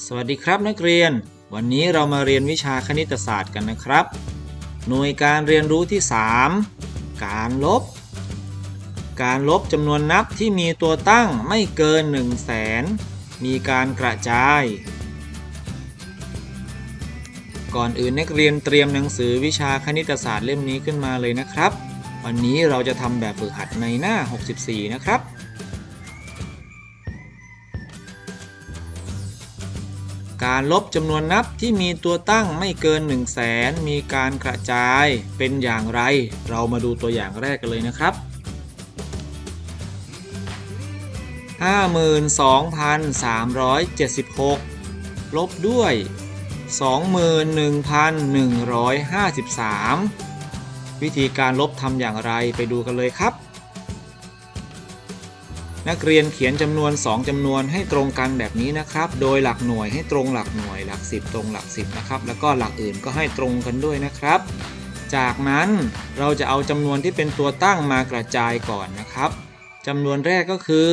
สวัสดีครับนักเรียน วันนี้เรามาเรียนวิชาคณิตศาสตร์กันนะครับ หน่วยการเรียนรู้ที่ 3 การลบ การลบจำนวนนับที่มีตัวตั้งไม่เกิน 1 0 0 0 0แสนมีการกระจาย ก่อนอื่นนักเรียนเตรียมหนังสือวิชาคณิตศาสตร์เล่มนี้ขึ้นมาเลยนะครับ วันนี้เราจะทำแบบฝึกหัดในหน้า 64 นะครับ การลบจำนวนนับที่มีตัวตั้งไม่เกิน 1 0 0 0 0แสนมีการกระจายเป็นอย่างไร เรามาดูตัวอย่างแรกกันเลยนะครับ 52,376 ลบด้วย 21,153 วิธีการลบทำอย่างไรไปดูกันเลยครับ นักเรียนเขียนจำนวน 2จำนวนให้ตรงกันแบบนี้นะครับ โดยหลักหน่วยให้ตรงหลักหน่วย หลัก 10 ตรงหลัก 10 นะครับ แล้วก็หลักอื่นก็ให้ตรงกันด้วยนะครับ จากนั้นเราจะเอาจำนวนที่เป็นตัวตั้งมากระจายก่อนนะครับจำนวนแรกก็คือ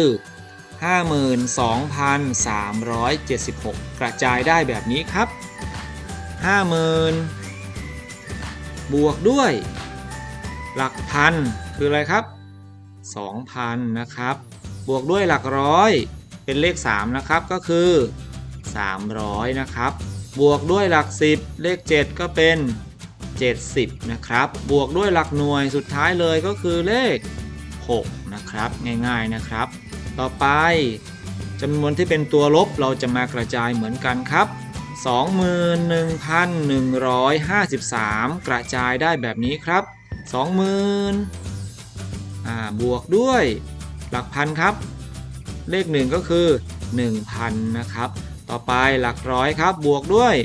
52,376 กระจายได้แบบนี้ครับ 50,000 บวกด้วย หลักพันคืออะไรครับ2,000 นะครับ บวกด้วยหลักร้อย เป็นเลข 3 นะครับก็คือ 300 นะครับ บวกด้วยหลัก 10 เลข 7 ก็เป็น 70 นะครับ บวกด้วยหลักหน่วยสุดท้ายเลยก็คือเลข 6 นะครับ ง่ายๆนะครับ ต่อไปจำนวนที่เป็นตัวลบเราจะมากระจายเหมือนกันครับ 21,153 กระจายได้แบบนี้ครับ 20,000อ่าบวกด้วย หลักพันครับ เลข 1 ก็คือ 1,000 นะครับ ต่อไปหลักร้อยครับบวกด้วย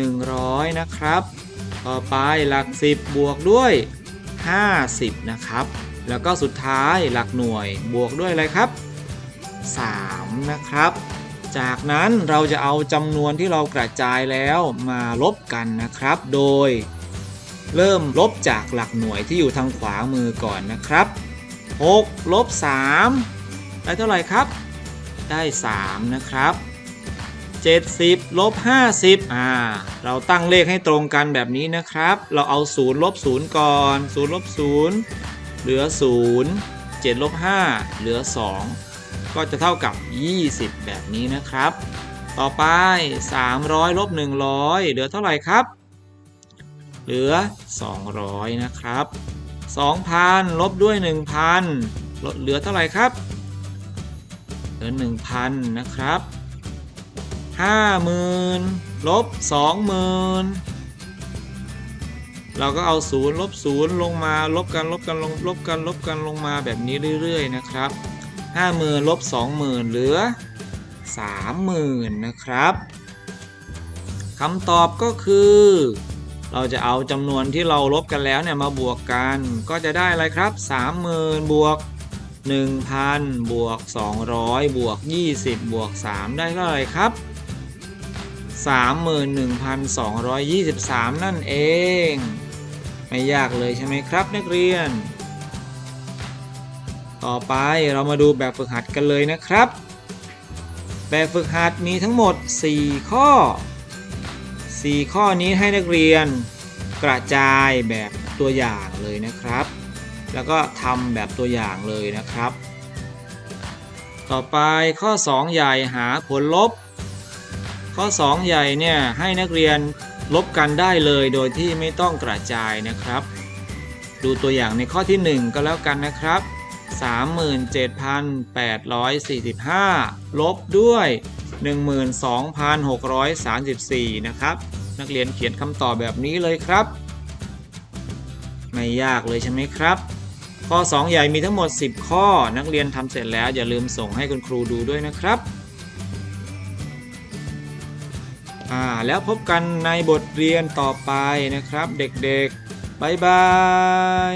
100 นะครับ ต่อไปหลัก 10 บวกด้วย 50 นะครับ แล้วก็สุดท้ายหลักหน่วยบวกด้วยอะไรครับ 3 นะครับ จากนั้นเราจะเอาจำนวนที่เรากระจายแล้วมาลบกันนะครับ โดยเริ่มลบจากหลักหน่วยที่อยู่ทางขวามือก่อนนะครับ 6ลบ3ได้เท่าไหร่ครับ ได้ 3 นะครับ 70ลบ50อ่าเราตั้งเลขให้ตรงกันแบบนี้นะครับ เราเอา0ลบ0ก่อน0ลบ0เหลือ 0 7ลบ5เหลือ 2 ก็จะเท่ากับ 20 แบบนี้นะครับ ต่อไป 300ลบ100 เหลือเท่าไหร่ครับ เหลือ 200 นะครับ 2,000 ลบด้วย 1,000 ลดเหลือเท่าไหร่ครับ เหลือ 1,000 นะครับ 50,000 ลบ 20,000 เราก็เอา 0 ลบ 0 ลงมา ลบกัน ลบกัน ลง ลบกัน ลบกัน ลงมาแบบนี้เรื่อย ๆ นะครับ 50,000 ลบ 20,000 เหลือ 30,000 นะครับคำตอบก็คือ เราจะเอาจำนวนที่เราลบกันแล้วเนี่ยมาบวกกัน ก็จะได้อะไรครับ 30,000 บวก 1,000 บวก 200 บวก 20 บวก 3 ได้เท่าไหร่ครับ 31,223 นั่นเอง ไม่ยากเลยใช่ไหมครับนักเรียน ต่อไปเรามาดูแบบฝึกหัดกันเลยนะครับ แบบฝึกหัดมีทั้งหมด 4 ข้อ 4 ข้อนี้ให้นักเรียนกระจายแบบตัวอย่างเลยนะครับ แล้วก็ทำแบบตัวอย่างเลยนะครับ ต่อไปข้อ 2 ใหญ่หาผลลบ ข้อ 2 ใหญ่เนี่ยให้นักเรียนลบกันได้เลยโดยที่ไม่ต้องกระจายนะครับ ดูตัวอย่างในข้อที่ 1 ก็แล้วกันนะครับ 37,845 ลบด้วย 12,634 นะครับ นักเรียนเขียนคำตอบแบบนี้เลยครับ ไม่ยากเลยใช่ไหมครับ ข้อ 2 ใหญ่มีทั้งหมด 10 ข้อ นักเรียนทำเสร็จแล้วอย่าลืมส่งให้คุณครูดูด้วยนะครับอ่าแล้วพบกันในบทเรียนต่อไปนะครับ เด็กๆ บ๊ายบาย